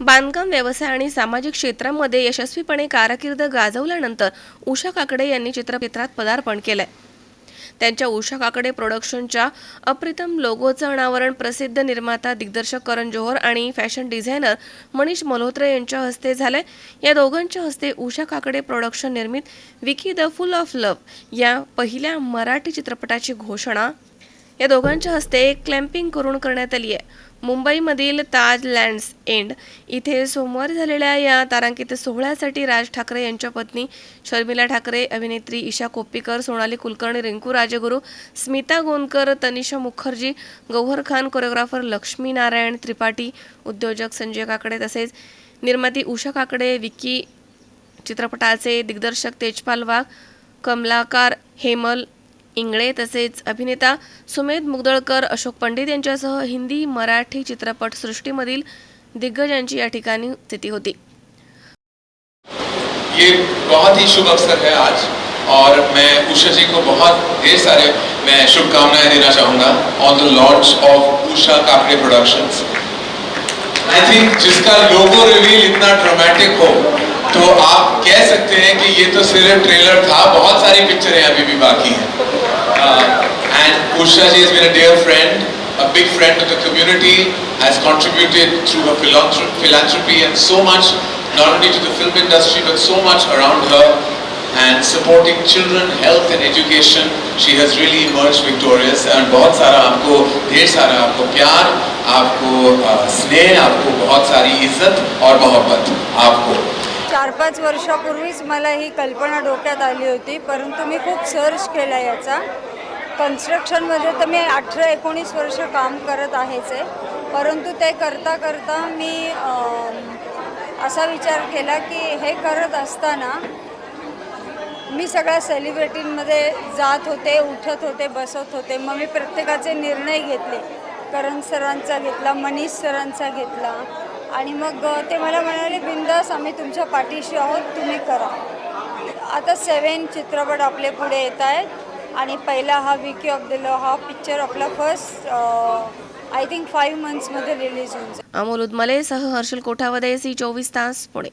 बांधकाम व्यवसाय आणि सामाजिक क्षेत्रामध्ये यशस्वीपणे कारकीर्द गाजवल्यानंतर उषा काकडे यांनी चित्रचित्रात पदार्पण केलंय. त्यांच्या उषा काकडे प्रोडक्शनच्या अप्रितम लोगोचं अनावरण प्रसिद्ध निर्माता दिग्दर्शक करण जोहर आणि फॅशन डिझायनर मनीष मल्होत्रा यांच्या हस्ते झालंय. या दोघांच्या हस्ते उषा काकडे प्रोडक्शन निर्मित Vicky the full of love या पहिल्या मराठी चित्रपटाची घोषणा. या दोघांच्या हस्ते क्लॅम्पिंग करून करण्यात आली आहे मुंबईमधील ताज लँड्स एंड इथे सोमवारी झालेल्या या तारांकित सोहळ्यासाठी राज ठाकरे यांच्या पत्नी शर्मिला ठाकरे अभिनेत्री ईशा कोप्पीकर सोनाली कुलकर्णी रिंकू राजगुरू स्मिता गोंदकर तनिषा मुखर्जी गौहर खान कोरिओग्राफर लक्ष्मी नारायण त्रिपाठी उद्योजक संजय काकडे तसेच निर्माती उषा काकडे विकी चित्रपटाचे दिग्दर्शक तेजपाल वाघ कमलाकार हेमल इंगळे तसेच अभिनेता सुमेध मुगदळकर अशोक पंडित यांच्यासह हिंदी मराठी चित्रपट सृष्टीमधील दिग्गजांची या ठिकाणी स्थिती होती. ये बहुत ही शुभ अवसर है आज और मैं उषा जी को बहुत ढेर सारे मैं शुभकामनाएं देना चाहूंगा on the launch of Usha Kakade productions I think जिसका लोगो रिवील इतना ड्रामेटिक हो तो आप कह सकते हैं कि ये तो सिर्फ ट्रेलर था बहुत सारी पिक्चरें अभी भी बाकी हैं and Usha ji has been a dear friend a big friend to the community has contributed through her philanthr- philanthropy and so much not only to the film industry but so much around her and supporting children health and education she has really emerged victorious and बहुत सारा आपको ढेर सारा आपको प्यार आपको अ, स्नेह आपको बहुत सारी इज्जत और मोहब्बत आपको चार पाच वर्षापूर्वीच मला ही कल्पना डोक्यात आली होती परंतु मी खूप सर्च केला याचा. कन्स्ट्रक्शनमध्ये तर मी अठरा एकोणीस वर्ष काम करत आहेच आहे परंतु ते करता करता मी असा विचार केला की हे करत असताना मी सगळ्या सेलिब्रिटींमध्ये जात होते उठत होते बसत होते. मग मी प्रत्येकाचे निर्णय घेतले. करण सरांचा घेतला मनीष सरांचा घेतला. आणि मग ते मला म्हणाले बिंदास आम्ही तुमच्या पाठीशी आहोत तुम्ही करा. आता सेवन चित्रपट आपले पुढे येत आहेत. आणि पहिला हा विकी ऑफ द लव हा पिक्चर आपला फर्स्ट आय थिंक फाईव्ह मंथ्समध्ये रिलीज होऊन जाईल. अमोल उदमले सह हर्षल कोठावदे सी चोवीस तास पुणे.